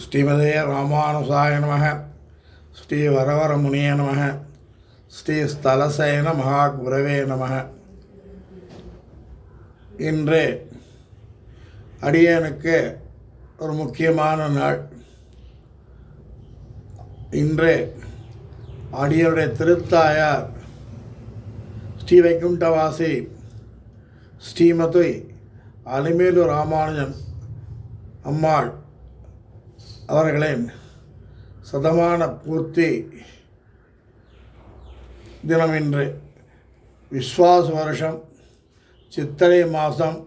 ஸ்ரீமதே ராமானுசாய நமக. ஸ்ரீ வரவரமுனிய நமக. ஸ்ரீ ஸ்தலசேன மகாகுரவே நமக. இன்று அடியனுக்கு ஒரு முக்கியமான நாள். இன்று அடியனுடைய திருத்தாயார் ஸ்ரீ வைகுண்டவாசி ஸ்ரீமதி அலிமேலு ராமானுஜன் அம்மாள் அவர்களின் சதமான பூர்த்தி தினம் இன்று விஸ்வாச வருஷம் சித்திரை மாதம்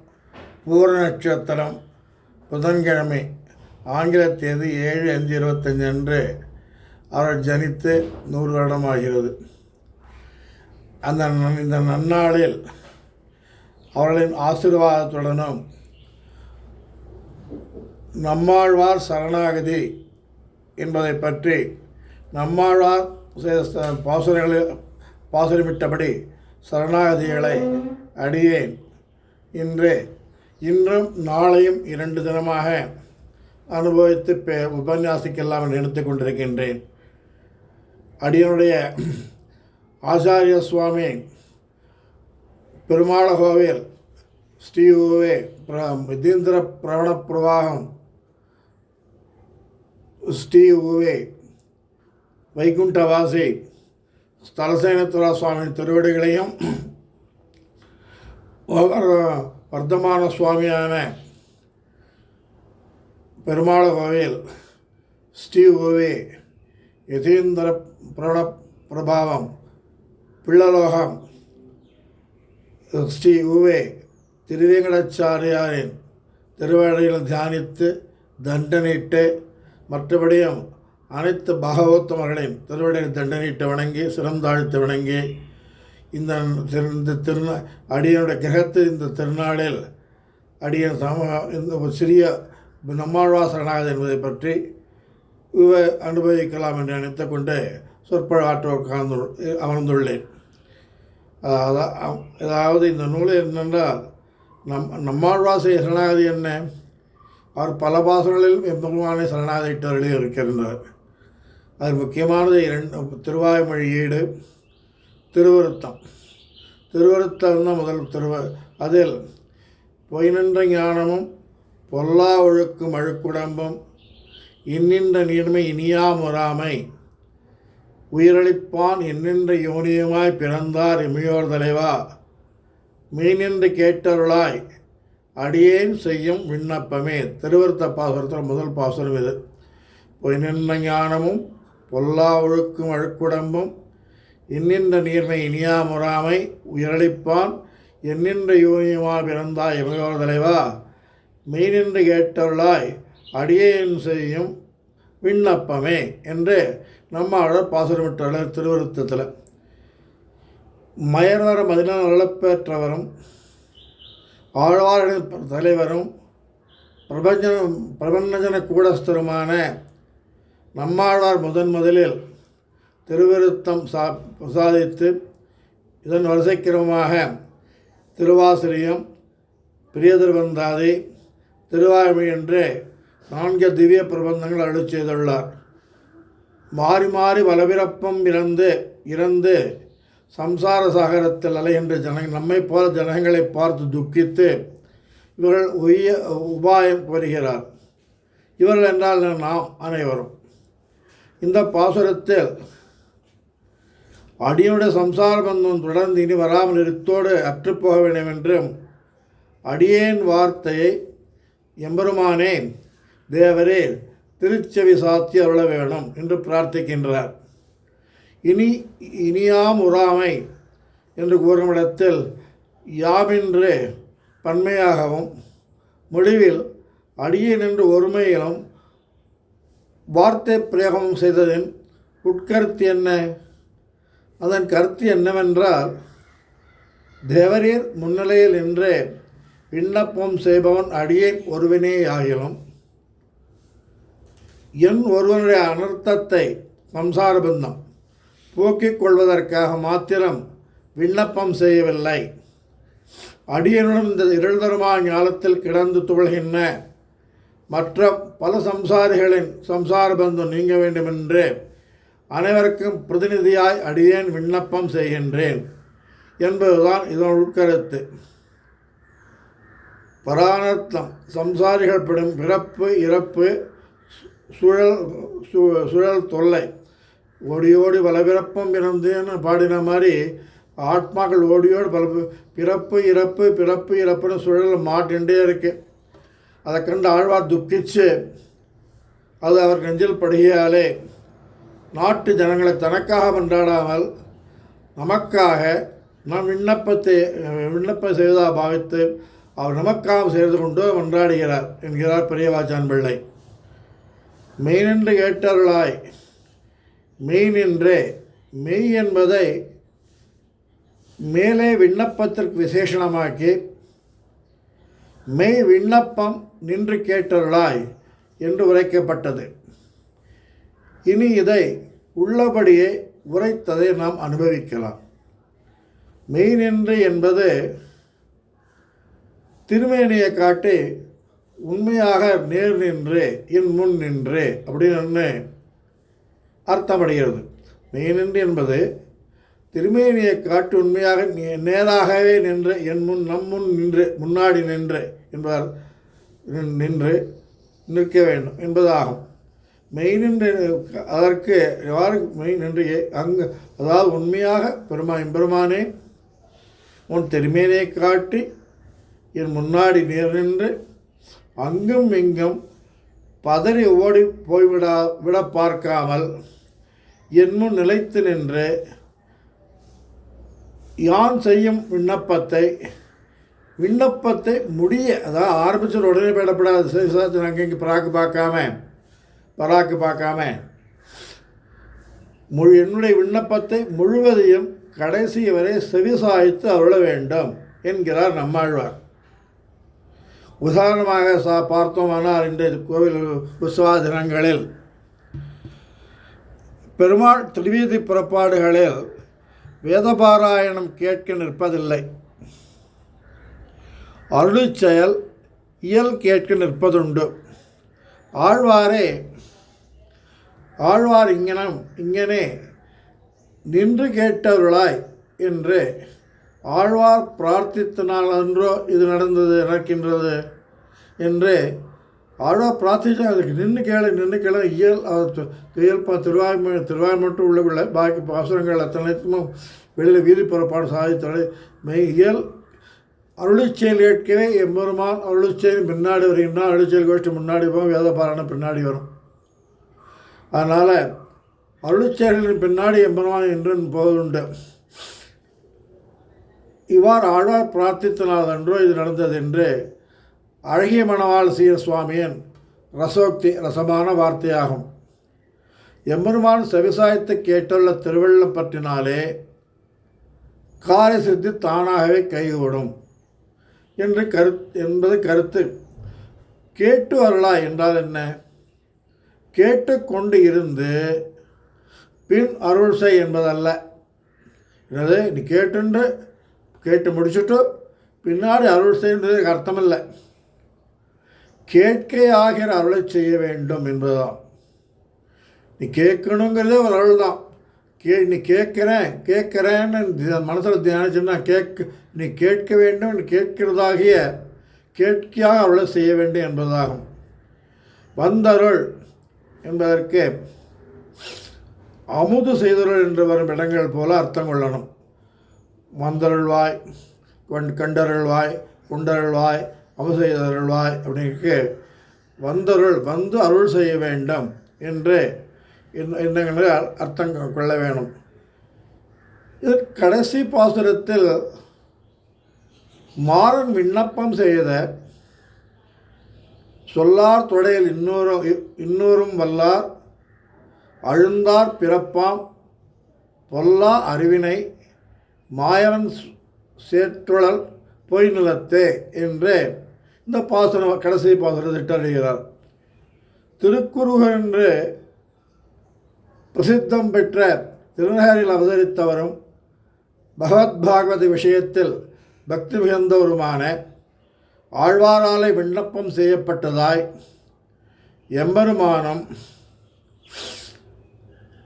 பூர்ண நட்சத்திரம் புதன்கிழமை ஆங்கில தேதி ஏழு அஞ்சு இருபத்தஞ்சு அன்று அவர் ஜனித்து நூறு வருடமாகிறது. அந்த நன்- இந்த நன்னாளில் அவர்களின் ஆசீர்வாதத்துடனும் நம்மாழ்வார் சரணாகதி என்பதை பற்றி நம்மாழ்வார் பாசுரங்களில் பாசுரமிட்டபடி சரணாகதிகளை அடியேன். இன்று இன்றும் நாளையும் இரண்டு தினமாக அனுபவித்து பே உபன்யாசிக்கெல்லாம் நினைத்து நினைத்துக் கொண்டிருக்கின்றேன். அடியனுடைய ஆச்சாரிய சுவாமி பெருமாள கோவில் ஸ்ரீ உவே பிர விதீந்திர பிரவண பிரவாகம் ஸ்ரீ உவே வைகுண்டவாசி ஸ்தலசேனத்துரா சுவாமி திருவடிகளையும் வர்த்தமான சுவாமியான பெருமாள கோவில் ஸ்ரீ உவே யதீந்திர பிரண பிரபாவம் பிள்ளலோகம் ஸ்ரீ உவே திருவேங்கடாச்சாரியாரின் திருவழியில் தியானித்து தண்டனையிட்டு மற்றபடியும் அனைத்து பாகவத்தமர்களையும் திருவடியை தண்டனையிட்டு வணங்கி சிறந்தாழ்த்து வணங்கி இந்த திரு இந்த திருநா அடியனுடைய கிரகத்து இந்த திருநாளில் அடியன் சம இந்த ஒரு சிறிய நம்மாழ்வாசகனாக என்பதை பற்றி இவ அனுபவிக்கலாம் என்று நினைத்து கொண்டு சொற்பழாற்ற உட்கார்ந்து அமர்ந்துள்ளேன். அதாவது அதாவது இந்த நூல் என்னென்றால் நம் நம்மாழ்வாசை சரணாகதி என்ன? அவர் பல பாசங்களில் எம்பெருமானை சரணாதிட்டவர்களே இருக்கின்றார். அது முக்கியமானது இரண்டு திருவாய்மொழி ஈடு திருவருத்தம். திருவருத்தம் தான் முதல் திருவ அதில் பொய்நின்ற ஞானமும் பொல்லா ஒழுக்கும் அழுக்குடம்பும் இன்னின்ற நீர்மை இனியா முறாமை உயிரளிப்பான் என்னென்ற யோனியுமாய் பிறந்தார் இமையோர் தலைவா மீனின்று கேட்டருளாய் அடியேன் செய்யும் விண்ணப்பமே. திருவருத்த பாசுரத்தில் முதல் பாசுரம் இது. பொய்நின்ன ஞானமும் பொல்லா ஒழுக்கும் அழுக்குடம்பும் இன்னின்ற நீர்மை இனியா முறாமை உயிரளிப்பான் என்னின்ற யூனியமா பிறந்தாய் எமையோர் தலைவா? மெய்நின்று கேட்டவளாய் அடியேன் செய்யும் விண்ணப்பமே என்று நம்மளோட பாசுரமிட்டுள்ளார் திருவருத்தத்தில். மயர்வர மதின நலப்பேற்றவரும் ஆழ்வார்களின் தலைவரும் பிரபஞ்சன பிரபஞ்சன கூடஸ்தருமான நம்மாழ்வார் முதன் முதலில் திருவிருத்தம் சா பிரசாதித்து இதன் வரிசைக்கிரமமாக திருவாசிரியம் பிரியதிருவந்தாதி திருவாய்மை என்று நான்கு திவ்ய பிரபந்தங்கள் அழு செய்துள்ளார். மாறி மாறி வலவிறப்பம் இறந்து இறந்து சம்சார சாகரத்தில் அலைகின்ற ஜன நம்மை போல ஜனங்களை பார்த்து துக்கித்து இவர்கள் உய உபாயம் வருகிறார் இவர்கள் என்றால் நாம் அனைவரும். இந்த பாசுரத்தில் அடியனுடைய சம்சார பந்தம் தொடர்ந்து இனி வராமல் இருத்தோடு அற்றுப்போக வேண்டும் என்றும் அடியேன் வார்த்தையை எம்பெருமானே தேவரே திருச்செவி சாத்தி அருள வேணும் என்று பிரார்த்திக்கின்றார். இனி இனியாம் உறாமை என்று கூறும் இடத்தில் யாமின்று பன்மையாகவும் முடிவில் அடியே நின்று ஒருமையிலும் வார்த்தை பிரயோகம் செய்ததின் உட்கருத்து என்ன? அதன் கருத்து என்னவென்றால் தேவரீர் முன்னிலையில் நின்றே விண்ணப்பம் செய்பவன் அடியேன் ஒருவனேயாகிலும் என் ஒருவனுடைய அனர்த்தத்தை சம்சார பந்தம் போக்கிக் கொள்வதற்காக மாத்திரம் விண்ணப்பம் செய்யவில்லை. அடியனுடன் இந்த இருள்தருமா ஞாலத்தில் கிடந்து துவழ்கின்ற மற்ற பல சம்சாரிகளின் சம்சார பந்தம் நீங்க வேண்டுமென்று அனைவருக்கும் பிரதிநிதியாய் அடியேன் விண்ணப்பம் செய்கின்றேன் என்பதுதான் இதன் உட்கருத்து பராணத்தம் சம்சாரிகள் படும் பிறப்பு இறப்பு சுழல் சு- சுழல் தொல்லை. ஓடி ஓடி பல பிறப்பும் பிறந்தேன்னு பாடின மாதிரி ஆத்மாக்கள் ஓடியோடு பல பிறப்பு இறப்பு பிறப்பு இறப்புன்னு சுழல் மாட்டின்றே இருக்கு. அதை கண்டு ஆழ்வார் துக்கிச்சு. அது அவர் நெஞ்சில் படுகையாலே நாட்டு ஜனங்களை தனக்காக கொண்டாடாமல் நமக்காக நம் விண்ணப்பத்தை விண்ணப்பம் செய்ததாக பாவித்து அவர் நமக்காக செய்து கொண்டு கொண்டாடுகிறார் என்கிறார் பெரியவாச்சான் பிள்ளை. மெயினென்று கேட்டார்களாய் மெய் நின்றே. மெய் என்பதை மேலே விண்ணப்பத்திற்கு விசேஷணமாக்கி மெய் விண்ணப்பம் நின்று கேட்டருளாய் என்று உரைக்கப்பட்டது. இனி இதை உள்ளபடியே உரைத்ததை நாம் அனுபவிக்கலாம். மெய் நின்று என்பது திருமேனியை காட்டி உண்மையாக நேர் நின்று என் முன் நின்று அப்படின்னு அர்த்தமடைகிறது. மெய் நின்று என்பது திருமேனியை காட்டி உண்மையாக நே- நேராகவே நின்று என் முன் நம்முன் நின்று முன்னாடி நின்று என்பதால் நின்று நிற்க வேண்டும் என்பதாகும். மெய் நின்று அதற்கு எவ்வாறு மெய் நின்று அங்கு அதாவது உண்மையாக பெருமா எம்பெருமானே உன் திருமேனியை காட்டி என் முன்னாடி நேர் நின்று அங்கும் இங்கும் பதறி ஓடி போய்விடா விட பார்க்காமல் என்முன் நிலைத்து நின்று யான் செய்யும் விண்ணப்பத்தை விண்ணப்பத்தை முடிய அதாவது ஆரம்பிச்சது உடனே போயிடப்படாது சேஷாச்சு அங்கே இங்கே பராக்கு பார்க்காம பராக்கு பார்க்காம. முழு என்னுடைய விண்ணப்பத்தை முழுவதையும் கடைசி வரை செவிசாய்த்து அருள வேண்டும் என்கிறார் நம்மாழ்வார். உதாரணமாக சா பார்த்தோமானால் இன்றைய கோவில் உற்சவ தினங்களில் பெருமாள் திருவீதி புறப்பாடுகளில் வேதபாராயணம் கேட்க நிற்பதில்லை. அருளிச் செயல் இயல் கேட்க நிற்பதுண்டு. ஆழ்வாரே ஆழ்வார் இங்கனம் இங்கனே நின்று கேட்டவர்களாய் என்று ஆழ்வார் பிரார்த்தித்தனால் அன்றோ இது நடந்தது நடக்கின்றது என்று ஆழ்வார் பிரார்த்திச்சா அதுக்கு நின்று கேளு நின்று கேளு. இயல் இயல்பா து- இயல் மட்டும் உள்ள திருவாய் பாக்கி பாசுரங்கள் அத்தனைத்தும் வெளியில் வீதி புறப்பாடு சாதித்தலை மெய் இயல் அருளிச்செயல் கேட்கவே எம்பெருமான் அருளிச்செயல் பின்னாடி வருகின்றான் அருளிச்செயல் கோஷ்டி முன்னாடி போகும் வேத பாராயணம் பின்னாடி வரும். அதனால் அருளிச்செயல்களின் பின்னாடி எம்பெருமான் என்று போவதுண்டு இவ்வாறு ஆழ்வார் பிரார்த்தித்தனாலன்றோ இது நடந்தது என்று அழகிய மணவாள் சீர சுவாமியின் ரசோக்தி ரசமான வார்த்தையாகும். எம்பெருமான் செவிசாயத்தை கேட்டுள்ள திருவள்ளம் பற்றினாலே காரிய சித்தி தானாகவே கைகூடும். என்று கரு என்பது கருத்து. கேட்டு வரலா என்றால் என்ன? கேட்டுக்கொண்டு இருந்து பின் அருள் செய் என்பதல்ல. என்னது? நீ கேட்டுண்டு கேட்டு முடிச்சுட்டு பின்னாடி அருள் செய்யன்றதுக்கு அர்த்தமில்லை. கேட்கையாகிற ஆகிற அருளை செய்ய வேண்டும் என்பதுதான். நீ கேட்கணுங்கிறதே ஒரு அருள் தான். கே நீ கேட்குறேன் கேட்குறேன்னு மனசில் தியானிச்சுன்னா கேட்க நீ கேட்க வேண்டும் கேட்கிறதாகிய கேட்கையாக அருளை செய்ய வேண்டும் என்பதாகும். வந்தருள் என்பதற்கு அமுது செய்தருள் என்று வரும் இடங்கள் போல அர்த்தம் கொள்ளணும். வந்தருள்வாய் கொண் கண்டருள்வாய் குண்டருள்வாய் அமுசெய்தருள்வாய் அப்படிங்கிறதுக்கு வந்தருள் வந்து அருள் செய்ய வேண்டும் என்று என்ன- என்னங்களை அர்த்தம் கொள்ள வேணும். இது கடைசி பாசுரத்தில் மாறன் விண்ணப்பம் செய்த சொல்லார் தொடையில் இன்னொரு இன்னொரும் வல்லார் அழுந்தார் பிறப்பாம் பொல்லா அறிவினை மாயவன் சேற்றுழல் பொய் நிலத்தே என்று இந்த பாசனம் கடைசி பாசனம் திட்டமிடுகிறார் திருக்குறுகர் என்று பிரசித்தம் பெற்ற திருநகரில் அவதரித்தவரும் பகவத் பாகவத விஷயத்தில் பக்தி மிகுந்தவருமான ஆழ்வாராலை விண்ணப்பம் செய்யப்பட்டதாய் எம்பெருமானும்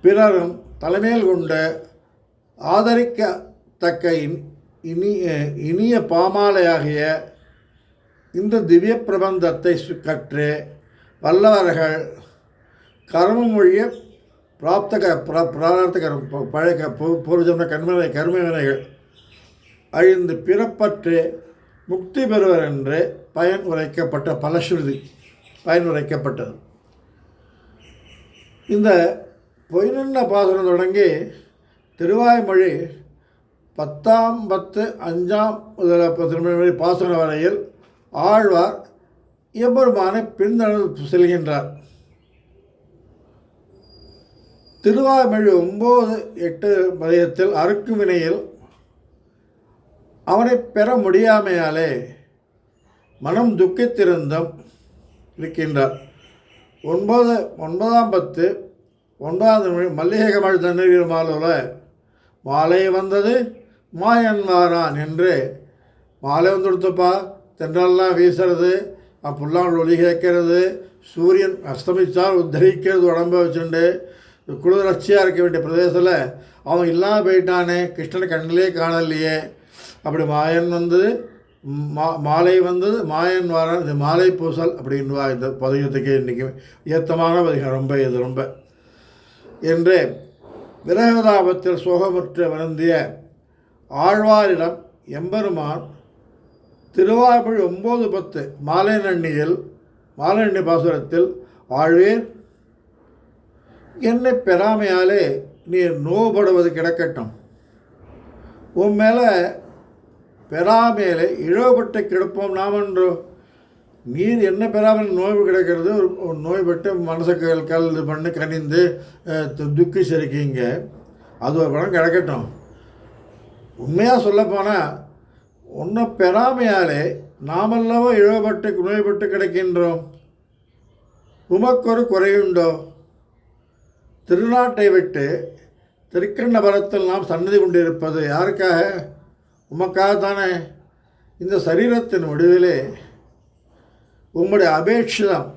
பிறரும் தலைமையில் கொண்டு ஆதரிக்கத்தக்க இனி இனிய இனிய பாமாலையாகிய இந்த திவ்ய பிரபந்தத்தை கற்று வல்லவர்கள் கர்மமொழிய பிராப்தக பிர பிரார்த்தகர் ப- பழைய பூர்வஜன்ம கர்ம கர்மவினைகள் அழிந்து பிறப்பற்று முக்தி பெறுவர் என்று பயன் உரைக்கப்பட்ட பலஸ்ருதி பயன் உரைக்கப்பட்டது. இந்த பொய்நின்ன பாசுரம் தொடங்கி திருவாய்மொழி பத்தாம் பத்து அஞ்சாம் முதல திருமணி பாசுரம் வரையில் ஆழ்வார் எம்பெருமானை பின்தொடர்ந்து செல்கின்றார். திருவாமொழி ஒம்பது எட்டு மதியத்தில் அறுக்கும் வினையில் அவனை பெற முடியாமையாலே மனம் துக்கித்திருந்தும் இருக்கின்றார். ஒன்பது ஒன்பதாம் பத்து ஒன்பதாம் மல்லிகை கமல் தண்ணீர் மாலோல மாலை வந்தது மாயன்வாரான் என்று மாலை வந்து கொடுத்தப்பா தென்றல்லாம் வீசுறது புல்லாமல் ஒளி கேட்கறது சூரியன் அஸ்தமித்தால் உத்தரிக்கிறது உடம்ப வச்சுண்டு குளிர்ச்சியாக இருக்க வேண்டிய பிரதேசத்தில் அவன் இல்லாமல் போயிட்டானே கிருஷ்ணனை கண்ணிலே காணலையே. அப்படி மாயன் வந்து மா மாலை வந்தது மாயன் வார இந்த மாலை பூசல் அப்படின்வா இந்த பதிகத்துக்கு இன்றைக்கி ஏத்தமான பதிகம் ரொம்ப இது ரொம்ப. என்று விரகதாபத்தில் சோகமுற்ற வருந்திய ஆழ்வாரிடம் எம்பெருமான் திருவாய்மொழி ஒம்பது பத்து மாலை நன்னியில் மாலை நன்னி பாசுரத்தில் வாழ்வேன் என்னை பெறாமையாலே நீ நோவுபடுவது கிடக்கட்டும். உன் மேலே பெறாமையிலே இழவுபட்டு கிடப்போம் நாம் என்றோ நீர் என்ன பெறாமல் நோய் கிடைக்கிறது? ஒரு நோய்பட்டு மனசை கல் கல் இது பண்ணி கனிந்து து- துக்கி சரிக்கிங்க. அது ஒரு படம் கிடக்கட்டும். உண்மையாக சொல்லப்போனால் உன்னை பெறாமையாலே நாமல்லவோ இழவுபட்டு நோய்பட்டு கிடக்கின்றோம். உமக்கொரு குறையுண்டோ? திருநாட்டை விட்டு திருக்கண்ணபுரத்தில் நாம் சன்னதி கொண்டிருப்பது யாருக்காக? உமக்காக தானே. இந்த சரீரத்தின் முடிவிலே உம்முடைய அபேட்சிதம்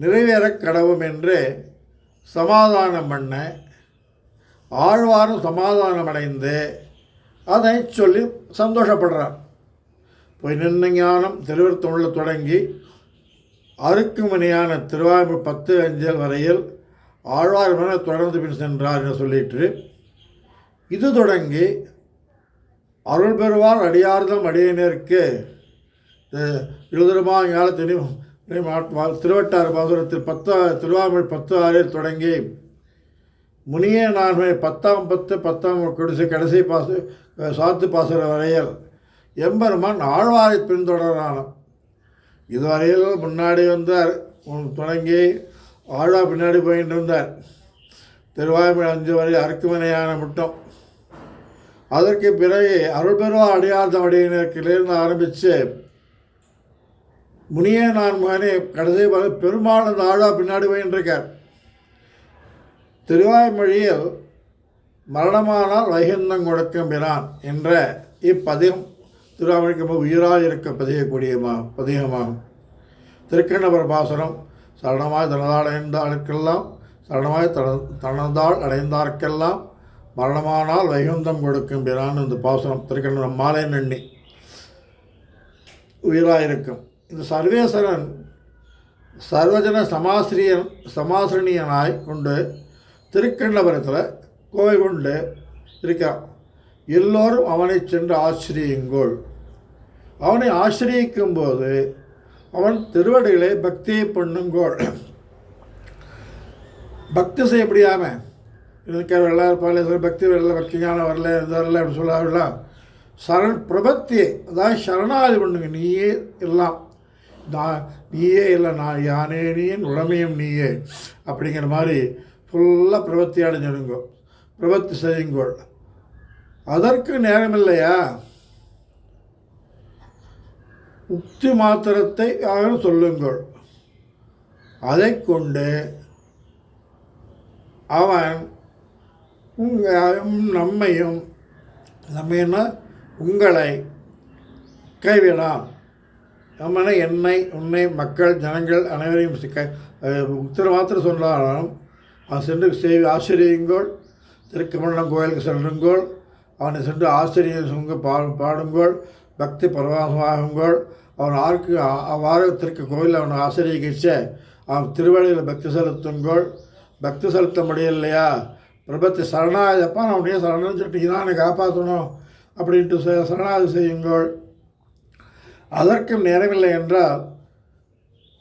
நிறைவேறக் கடவும் என்று சமாதானம் பண்ண ஆழ்வாரும் சமாதானம் அடைந்து அதை சொல்லி சந்தோஷப்படுறார். போய் நின்ன ஞானம் திருவருத்தமிழில் தொடங்கி அருக்குமணியான திருவாரூர் பத்து அஞ்சல் வரையில் ஆழ்வார் மன தொடர்ந்து பின் சென்றார் என்று சொல்லிட்டு இது தொடங்கி அருள் பெறுவார் அடியார்தம் அடியினருக்கு எழுதுருமா ஞாலத்தினி திருவட்டாறு மதுரத்தில் பத்து திருவாரூர் பத்து ஆறில் தொடங்கி முனிய நான் பத்தாம் பத்து பத்தாம் கடைசி கடைசி பாசு சாத்து பாசுர வரையில் எம்பெருமான் ஆழ்வாரை பின்தொடரான இதுவரையில் முன்னாடி வந்தார். தொடங்கி ஆழ்வா பின்னாடி போயிட்டு இருந்தார். திருவாய்மொழி அஞ்சு வரை அருக்குமனையான மட்டும். அதற்கு பிறகு அருள் பெருவா அடியார்த்தம் ஆரம்பித்து முனியே நான் மகனே கடைசி பெருமாள் அந்த ஆழ்வா பின்னாடி போயின்னு இருக்கார். திருவாய்மொழியில் மரணமானால் வைகுந்தம் கொடுக்கும் என்ற இப்பதிகம் திருவாமணிக்கு ரொம்ப உயிராக இருக்க பதியக்கூடிய பதிகமாகும். திருக்கண்ணபுர பாசுரம் சரணமாய் தனதால் அடைந்தாளுக்கெல்லாம் சரணமாய் தன தனதால் அடைந்தார்க்கெல்லாம் மரணமானால் வைகுந்தம் கொடுக்கும் பிரான் இந்த பாசுரம் திருக்கண்ணபுரம் மாலை நன்னி உயிராக இருக்கும் இந்த சர்வேஸ்வரன் சர்வஜன சமாசிரியன் சமாசிரியனாய் கொண்டு திருக்கண்ணபுரத்தில் கோவில் கொண்டு இருக்கான். எல்லோரும் அவனை சென்று ஆசிரியுங்கோள். அவனை ஆசிரியிக்கும் போது அவன் திருவடிகளை பக்தியை பண்ணுங்கோள். பக்தி செய்ய முடியாம இருக்க வரல பாலேஸ்வர பக்தி வரல பக்தி ஞானம் வரல இது வரல அப்படின்னு சொல்லாவில்ல சரண் பிரபத்தியை அதாவது சரணாதி பண்ணுங்க நீயே எல்லாம். நான் நீயே இல்லை நான் யானே நீயின் உடமையும் நீயே. அப்படிங்கிற மாதிரி ஃபுல்லாக பிரபத்தி அடைஞ்சிடுங்கோ பிரபத்தி செய்யுங்கோள் அதற்கு நேரம் இல்லையா உக்தி மாத்திரத்தை சொல்லுங்கள். அதை கொண்டு அவன் நம்மையும் நம்மைன்னா உங்களை கைவிடான் நம்மளை என்னை உன்னை மக்கள் ஜனங்கள் அனைவரையும் சிக்க உத்தர மாத்திரம் சொன்னாலும் அவன் சென்று செய் ஆசிரியுங்கோள் திருக்கமண்ணம் கோயிலுக்கு செல்லுங்கோள் அவனை சென்று ஆசிரியர் சுங்க பா பாடுங்கோள் பக்தி பரவாசமாகுங்கோள் அவன் ஆர்க்கு அவ்வாறு திருக்க கோயிலில் அவனை ஆசிரியகிச்ச அவன் திருவழியில் பக்தி செலுத்துங்கோள். பக்தி செலுத்த முடியலையா? பிரபத்தி சரணாயப்பா நான் உடனே சரணம் சொல்லிட்டு இதான் காப்பாற்றணும் அப்படின்ட்டு சரணாதி செய்யுங்கள். அதற்கும் நேரமில்லை என்றால்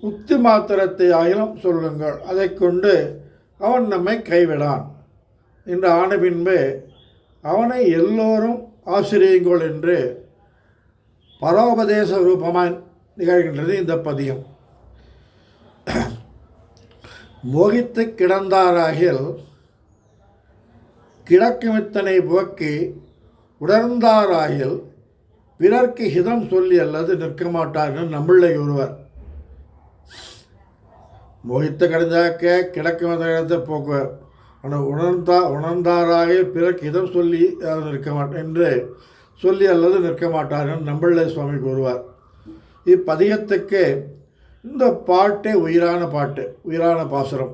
உத்தி மாத்திரத்தை ஆயிலும் சொல்லுங்கள். அதை கொண்டு அவன் நம்மை கைவிடான். என்று ஆன பின்பு அவனை எல்லோரும் ஆசிரியுங்கள் என்று பரோபதேச ரூபமாய் நிகழ்கின்றது இந்த பதியம். மோகித்து கிடந்தாராகில் கிடக்குமித்தனை போக்கி உடர்ந்தாராகில் பிறர்க்கு ஹிதம் சொல்லி அல்லது நிற்க மாட்டார்கள் நம்மளை ஒருவர். மோகித்த கடிந்தாக்க கிடக்கும் இடத்தை போக்குவர் ஆனால் உணர்ந்தா உணர்ந்தாராக பிறக்கு இதம் சொல்லி அது நிற்க மாட்டேன் என்று சொல்லி அல்லது நிற்க என்று நம்மளை சுவாமி கூறுவார். இப்பதிகத்துக்கு இந்த பாட்டே உயிரான பாட்டு உயிரான பாசுரம்.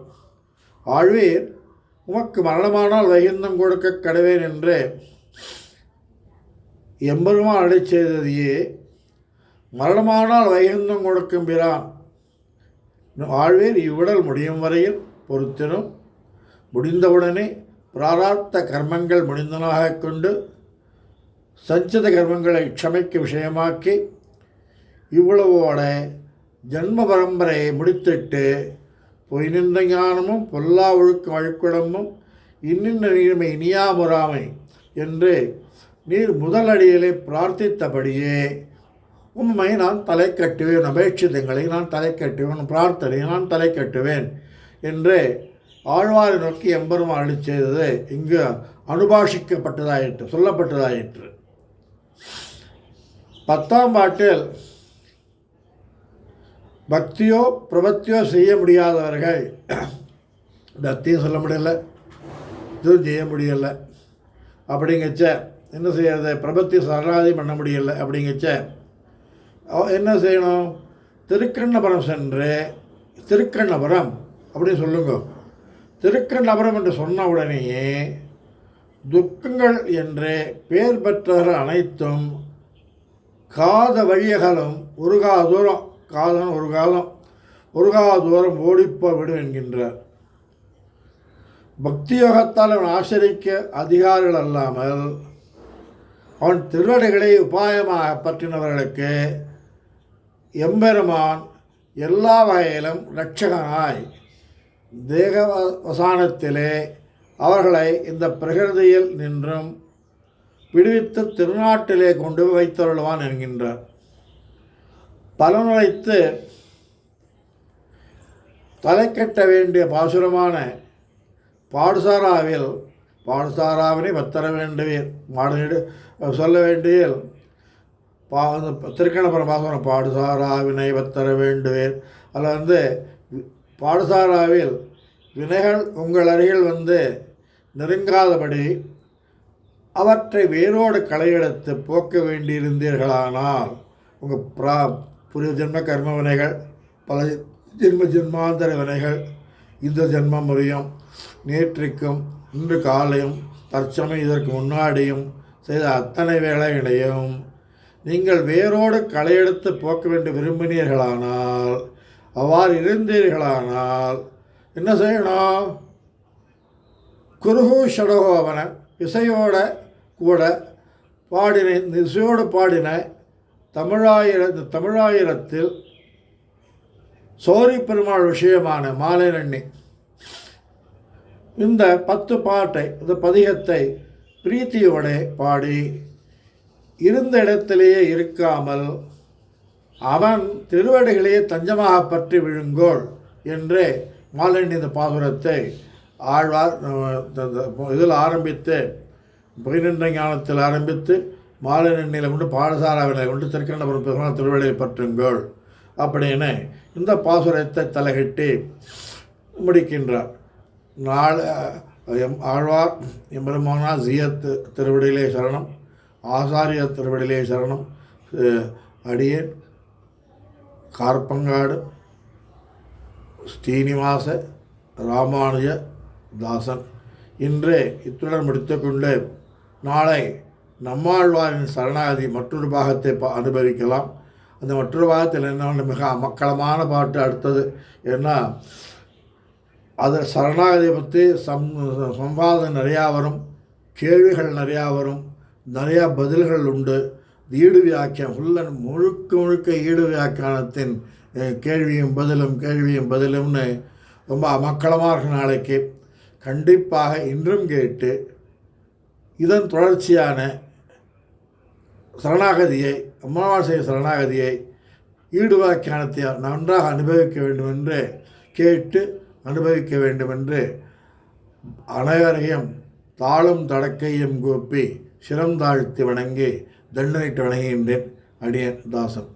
ஆழ்வீர் உமக்கு மரணமானால் வைகுந்தம் கொடுக்க கடவேன் என்று எம்பெருமான் அடை செய்ததையே மரணமானால் வைகுந்தம் கொடுக்கும் பிரான் வாழ்வேர் இவ்வுடல் முடியும் வரையில் பொறுத்திரும் முடிந்தவுடனே பிராராப்த கர்மங்கள் முடிந்தனாக கொண்டு சஞ்சித கர்மங்களை க்ஷமைக்கு விஷயமாக்கி இவ்வளவோட ஜன்ம பரம்பரையை முடித்துட்டு பொய் நின்ற ஞானமும் பொல்லா ஒழுக்கம் அழுக்குடமும் இன்னின்ற நீர்மை இனியாமுறாமை என்று நீர் முதலடியிலே பிரார்த்தித்தபடியே உண்மை நான் தலை கட்டுவேன் அபேட்சிதங்களை நான் தலை கட்டுவேன் பிரார்த்தனை நான் தலை கட்டுவேன் என்று ஆழ்வாரை நோக்கி எம்பெருமான் அருளி செய்தது இங்கு அனுபாஷிக்கப்பட்டதாயிற்று சொல்லப்பட்டதாயிற்று. பத்தாம் பாட்டில் பக்தியோ பிரபத்தியோ செய்ய முடியாதவர்கள் பக்தியும் சொல்ல முடியல இதுவும் செய்ய முடியல அப்படிங்கச்ச என்ன செய்யறது பிரபத்தி சரணாதி பண்ண முடியல அப்படிங்கச்ச என்ன செய்யணும்? திருக்கண்ணபுரம் சென்று திருக்கண்ணபுரம் அப்படின்னு சொல்லுங்க. திருக்கண்ணபுரம் என்று சொன்ன உடனேயே துக்கங்கள் என்று பெயர் பெற்றவர்கள் அனைத்தும் காத வழியகலும் ஒரு கா தூரம் காதன் ஒரு காலம் ஒரு கா தூரம் ஓடிப்போ விடும் என்கின்றார். பக்தி யோகத்தால் அவன் ஆசிரிக்க அதிகாரிகள் அல்லாமல் அவன் திருவடைகளை உபாயமாக பற்றினவர்களுக்கு எம்பெருமான் எல்லா வகையிலும் இரட்சகனாய். தேக வசானத்திலே அவர்களை இந்த பிரகிருதியில் நின்றும் விடுவித்து திருநாட்டிலே கொண்டு வைத்தருள்வான் என்கின்றார். பலனுரைத்து தலை கட்ட வேண்டிய பாசுரமான பாடுசாராவில் பாடுசாராவினை பத்தர வேண்டுவீர் மாடு சொல்ல வேண்டிய பா அந்த திருக்கணபுரம் பாசுரம் பாடுசாராவினை வத்தர வேண்டுவீர் அதில் வந்து பாடுசாராவில் வினைகள் உங்கள் அருகில் வந்து நெருங்காதபடி அவற்றை வேரோடு களையெடுத்து போக்க வேண்டியிருந்தீர்களானால் உங்கள் பிரா புரிய ஜென்ம கர்ம வினைகள் பல ஜென்ம ஜென்மாந்தர வினைகள் இந்த ஜென்மம் முறையும். நேற்றுக்கும் இன்று காலையும் தற்சமயம் இதற்கு முன்னாடியும் செய்த அத்தனை வேலைகளையும் நீங்கள் வேரோடு களையெடுத்து போக்க வேண்டும் விரும்பினீர்களானால் அவ்வாறு இருந்தீர்களானால் என்ன செய்யணும்? குருகு ஷடகோவன இசையோட கூட பாடின இந்த இசையோடு பாடின தமிழாயிர இந்த தமிழாயிரத்தில் சோரி பெருமாள் விஷயமான மாலை நன்னி இந்த பத்து பாட்டை இந்த பதிகத்தை பிரீத்தியோட பாடி இருந்த இடத்திலேயே இருக்காமல் அவன் திருவடிகளையே தஞ்சமாக பற்றி விழுங்கோள் என்று மாலண்டி இந்த பாசுரத்தை ஆழ்வார் இதில் ஆரம்பித்து பகிரண்ட ஞானத்தில் ஆரம்பித்து மாலை கொண்டு பாடசாராவினை கொண்டு திருக்கண்டபுரம் பெருமாள் திருவடியை பற்றுங்கோள் அப்படின்னு இந்த பாசுரத்தை தலைகட்டி முடிக்கின்றார். நாள் எம் ஆழ்வார் எம்பெருமானா ஜியத் திருவடியிலே சரணம். ஆசாரிய திருவடிலே சரணம். அடியேன் கார்பங்காடு ஸ்ரீனிவாச ராமானுஜ தாசன். இன்று இத்துடன் முடித்துக்கொண்டு நாளை நம்மாழ்வாரின் சரணாகதி மற்றொரு பாகத்தை பா அனுபவிக்கலாம். அந்த மற்றொரு பாகத்தில் என்ன மிக அமக்களமான பாட்டு அடுத்தது ஏன்னா அது சரணாகதியை பற்றி சம் சம்வாதம் நிறையா வரும் கேள்விகள் நிறையா வரும். நிறையா பதில்கள் உண்டு. ஈடு வியாக்கியம் உள்ள முழுக்க முழுக்க ஈடு வியாக்கியானத்தின் கேள்வியும் பதிலும் கேள்வியும் பதிலும்னு ரொம்ப அமக்களமாக இருக்கும் நாளைக்கு. கண்டிப்பாக இன்றும் கேட்டு இதன் தொடர்ச்சியான சரணாகதியை அமாவாசை சரணாகதியை ஈடுவாக்கியானத்தை நன்றாக அனுபவிக்க வேண்டும் என்று கேட்டு அனுபவிக்க வேண்டும் என்று அனைவரையும் தாளும் தடக்கையும் கூப்பி சிரம் தாழ்த்தி வணங்கி தண்டனைட்டு வணங்குகின்றேன் அடியன் தாசன்